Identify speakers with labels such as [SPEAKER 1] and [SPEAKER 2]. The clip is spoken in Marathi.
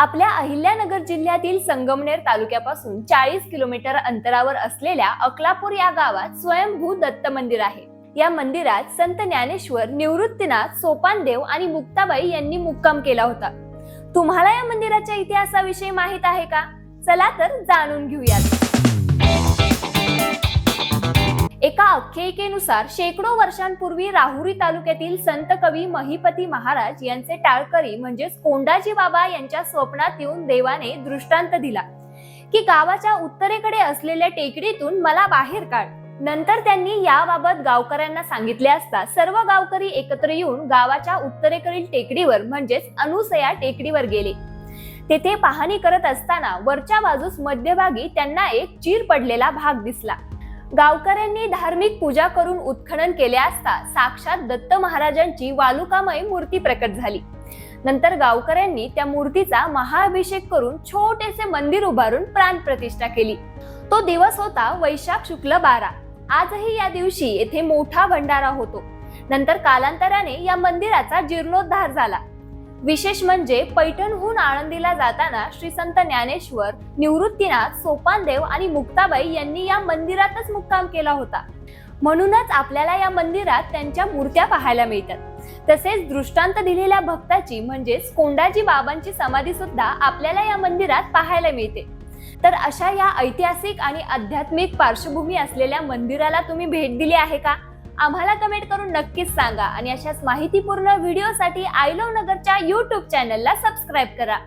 [SPEAKER 1] आपल्या अहिल्यानगर जिल्ह्यातील संगमनेर तालुक्यापासून चाळीस किलोमीटर अंतरावर असलेल्या अकलापूर या गावात स्वयंभू दत्त मंदिर आहे. या मंदिरात संत ज्ञानेश्वर निवृत्तीनाथ सोपानदेव आणि मुक्ताबाई यांनी मुक्काम केला होता. तुम्हाला या मंदिराच्या इतिहासाविषयी माहीत आहे का? चला तर जाणून घेऊयात. आख्यायिकेनुसार शेकडो वर्षांपूर्वी राहुरी तालुक्यातील संत कवी महिपती महाराज यांचे टाळकरी म्हणजेच कोंडाजी बाबा यांच्या स्वप्नात येऊन देवाने दृष्टांत दिला. की गावाच्या उत्तरेकडे असलेल्या टेकडीतून मला बाहेर काढ. नंतर त्यांनी याबाबत गावकऱ्यांना सांगितले असता सर्व गावकरी एकत्र येऊन गावाच्या उत्तरेकडील टेकडीवर म्हणजेच अनुसया टेकडीवर गेले. तेथे पाहणी करत असताना वरच्या बाजूस मध्यभागी त्यांना एक चीर पडलेला भाग दिसला. गावकऱ्यांनी धार्मिक पूजा करून उत्खनन केले असता साक्षात दत्त महाराजांची वालुकामय मूर्ती प्रकट झाली. नंतर गावकऱ्यांनी त्या मूर्तीचा महाअभिषेक करून छोटेसे मंदिर उभारून प्राण प्रतिष्ठा केली. तो दिवस होता वैशाख शुक्ल बारा. आजही या दिवशी येथे मोठा भंडारा होतो. नंतर कालांतराने या मंदिराचा जीर्णोद्धार झाला. विशेष म्हणजे पैठणहून आळंदीला जाताना श्री संत ज्ञानेश्वर निवृत्तीनाथ सोपानदेव आणि मुक्ताबाई यांनी या मंदिरातच मुक्काम केला होता. म्हणूनच आपल्याला या मंदिरात त्यांच्या मूर्त्या पाहायला मिळतात. तसेच दृष्टांत दिलेल्या भक्ताची म्हणजेच कोंडाजी बाबांची समाधी सुद्धा आपल्याला या मंदिरात पाहायला मिळते. तर अशा या ऐतिहासिक आणि आध्यात्मिक पार्श्वभूमी असलेल्या मंदिराला तुम्ही भेट दिली आहे का? आम्हाला कमेंट करून नक्कीच सांगा. आणि अशाच माहितीपूर्ण व्हिडिओसाठी आय लव नगरच्या यूट्यूब चॅनलला सबस्क्राईब करा.